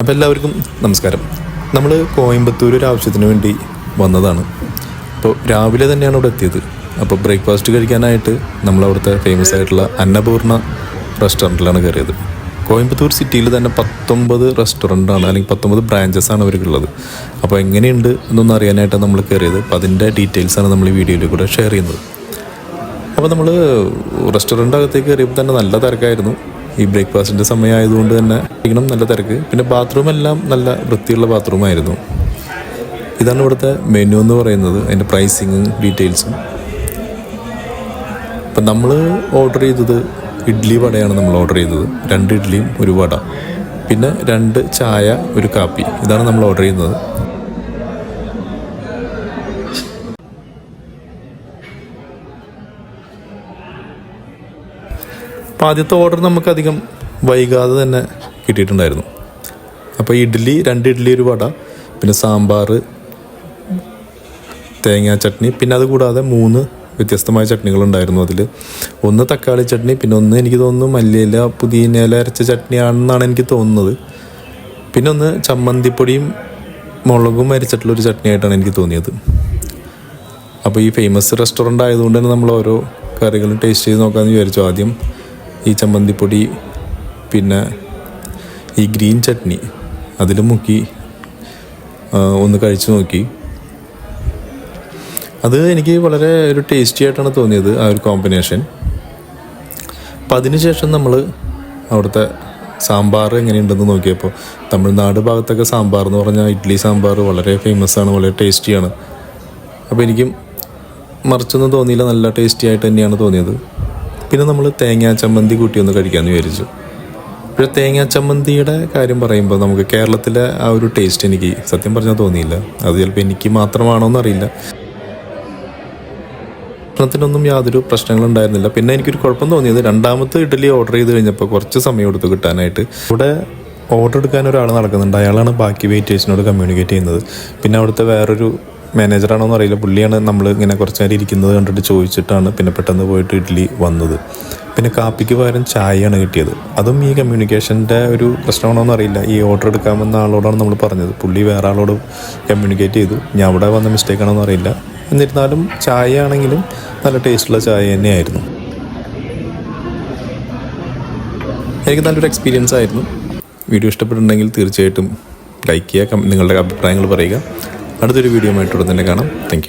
അപ്പം എല്ലാവർക്കും നമസ്കാരം. നമ്മൾ കോയമ്പത്തൂർ ഒരു ആവശ്യത്തിന് വേണ്ടി വന്നതാണ്. അപ്പോൾ രാവിലെ തന്നെയാണ് ഇവിടെ എത്തിയത്. അപ്പോൾ ബ്രേക്ക്ഫാസ്റ്റ് കഴിക്കാനായിട്ട് നമ്മൾ അവിടുത്തെ ഫേമസ് ആയിട്ടുള്ള അന്നപൂർണ റെസ്റ്റോറന്റിലാണ് കയറിയത്. കോയമ്പത്തൂർ സിറ്റിയിൽ തന്നെ പത്തൊമ്പത് റെസ്റ്റോറന്റാണ് അല്ലെങ്കിൽ പത്തൊമ്പത് ബ്രാഞ്ചസാണ് അവർക്കുള്ളത്. അപ്പോൾ എങ്ങനെയുണ്ട് എന്നൊന്നും അറിയാനായിട്ടാണ് നമ്മൾ കയറിയത്. അപ്പോൾ അതിന്റെ ഡീറ്റെയിൽസാണ് നമ്മൾ ഈ വീഡിയോയിൽ കൂടെ ഷെയർ ചെയ്യുന്നത്. അപ്പോൾ നമ്മൾ റെസ്റ്റോറന്റ് അകത്തേക്ക് കയറിയപ്പോൾ തന്നെ നല്ല തിരക്കായിരുന്നു. ഈ ബ്രേക്ക്ഫാസ്റ്റിന്റെ സമയമായതുകൊണ്ട് തന്നെ ഇരിക്കണം നല്ല തിരക്ക്. പിന്നെ ബാത്റൂം എല്ലാം നല്ല വൃത്തിയുള്ള ബാത്റൂമായിരുന്നു ഇതാണ് ഇവിടുത്തെ മെനു എന്ന് പറയുന്നത്. അതിന്റെ പ്രൈസിങ്ങും ഡീറ്റെയിൽസും അപ്പം നമ്മൾ ഓർഡർ ചെയ്തത് ഇഡ്ഡലി വടയാണ് നമ്മൾ ഓർഡർ ചെയ്തത്. രണ്ട് ഇഡ്ഡലിയും ഒരു വട. പിന്നെ രണ്ട് ചായ ഒരു കാപ്പി. ഇതാണ് നമ്മൾ ഓർഡർ ചെയ്യുന്നത്. ആദ്യത്തെ ഓർഡർ നമുക്കധികം വൈകാതെ തന്നെ കിട്ടിയിട്ടുണ്ടായിരുന്നു. അപ്പോൾ ഇഡ്ഡലി രണ്ട് ഇഡ്ഡലി ഒരു വട പിന്നെ സാമ്പാർ തേങ്ങാ ചട്നി പിന്നെ അത് കൂടാതെ മൂന്ന് വ്യത്യസ്തമായ ചട്നികളുണ്ടായിരുന്നു അതിൽ ഒന്ന് തക്കാളി ചട്നി പിന്നെ ഒന്ന് എനിക്ക് തോന്നുന്നു മല്ലിയില പുതിന ഇല അരച്ച ചട്നിയാണെന്നാണ് എനിക്ക് തോന്നുന്നത്. പിന്നെ ഒന്ന് ചമ്മന്തിപ്പൊടിയും മുളകും അരിച്ചിട്ടുള്ളൊരു ചട്നിയായിട്ടാണ് എനിക്ക് തോന്നിയത്. അപ്പോൾ ഈ ഫേമസ് റെസ്റ്റോറന്റ് ആയതുകൊണ്ട് തന്നെ നമ്മൾ ഓരോ കറികളും ടേസ്റ്റ് ചെയ്ത് നോക്കാമെന്ന് വിചാരിച്ചു ആദ്യം. ഈ ചമ്മന്തിപ്പൊടി പിന്നെ ഈ ഗ്രീൻ ചട്നി അതിൽ മുക്കി ഒന്ന് കഴിച്ചു നോക്കി. അത് എനിക്ക് വളരെ ഒരു ടേസ്റ്റി ആയിട്ടാണ് തോന്നിയത് ആ ഒരു കോമ്പിനേഷൻ അപ്പം അതിനുശേഷം നമ്മൾ അവിടുത്തെ സാമ്പാർ എങ്ങനെയുണ്ടെന്ന് നോക്കിയപ്പോൾ തമിഴ്നാട് ഭാഗത്തൊക്കെ സാമ്പാർ എന്ന് പറഞ്ഞാൽ ഇഡ്ഡലി സാമ്പാർ വളരെ ഫേമസ് ആണ് വളരെ ടേസ്റ്റിയാണ് അപ്പോൾ എനിക്കും മറിച്ചൊന്നും തോന്നിയില്ല നല്ല ടേസ്റ്റി ആയിട്ട് തന്നെയാണ് തോന്നിയത്. പിന്നെ നമ്മൾ തേങ്ങാ ചമ്മന്തി കൂട്ടി ഒന്ന് കഴിക്കാമെന്ന് വിചാരിച്ചു. പക്ഷേ തേങ്ങാ ചമ്മന്തിയുടെ കാര്യം പറയുമ്പോൾ നമുക്ക് കേരളത്തിലെ ആ ഒരു ടേസ്റ്റ് എനിക്ക് സത്യം പറഞ്ഞാൽ തോന്നിയില്ല. അത് ചിലപ്പോൾ എനിക്ക് മാത്രമാണോ എന്നറിയില്ല ഭക്ഷണത്തിനൊന്നും യാതൊരു പ്രശ്നങ്ങളും ഉണ്ടായിരുന്നില്ല. പിന്നെ എനിക്കൊരു കുഴപ്പം തോന്നിയത് രണ്ടാമത്തെ ഇഡ്ഡലി ഓർഡർ ചെയ്ത് കഴിഞ്ഞപ്പോൾ കുറച്ച് സമയം എടുത്ത് കിട്ടാനായിട്ട്. ഇവിടെ ഓർഡർ എടുക്കാൻ ഒരാൾ നടക്കുന്നുണ്ട്. അയാളാണ് ബാക്കി വെയിറ്റേഴ്സിനോട് കമ്മ്യൂണിക്കേറ്റ് ചെയ്യുന്നത്. പിന്നെ അവിടുത്തെ വേറൊരു മാനേജറാണോ എന്ന് അറിയില്ല. പുള്ളിയാണ് നമ്മൾ ഇങ്ങനെ കുറച്ച് നേരം ഇരിക്കുന്നത് കണ്ടിട്ട് ചോദിച്ചിട്ടാണ് പിന്നെ പെട്ടെന്ന് പോയിട്ട് ഇഡ്ഡലി വന്നത്. പിന്നെ കാപ്പിക്ക് പകരം ചായയാണ് കിട്ടിയത്. അതും ഈ കമ്മ്യൂണിക്കേഷന്റെ ഒരു പ്രശ്നമാണോ എന്ന് അറിയില്ല. ഈ ഓർഡർ എടുക്കാമെന്ന ആളോടാണ് നമ്മൾ പറഞ്ഞത്. പുള്ളി വേറെ ആളോട് കമ്മ്യൂണിക്കേറ്റ് ചെയ്തു. ഞാൻ അവിടെ വന്ന മിസ്റ്റേക്ക് ആണോ എന്ന് അറിയില്ല. എന്നിരുന്നാലും ചായ ആണെങ്കിലും നല്ല ടേസ്റ്റുള്ള ചായ തന്നെയായിരുന്നു. എനിക്ക് നല്ലൊരു എക്സ്പീരിയൻസ് ആയിരുന്നു. വീഡിയോ ഇഷ്ടപ്പെട്ടിട്ടുണ്ടെങ്കിൽ തീർച്ചയായിട്ടും ലൈക്ക് ചെയ്യുക നിങ്ങളുടെ അഭിപ്രായങ്ങൾ പറയുക. അടുത്തൊരു വീഡിയോ ആയിട്ട് തന്നെ കാണാം. താങ്ക്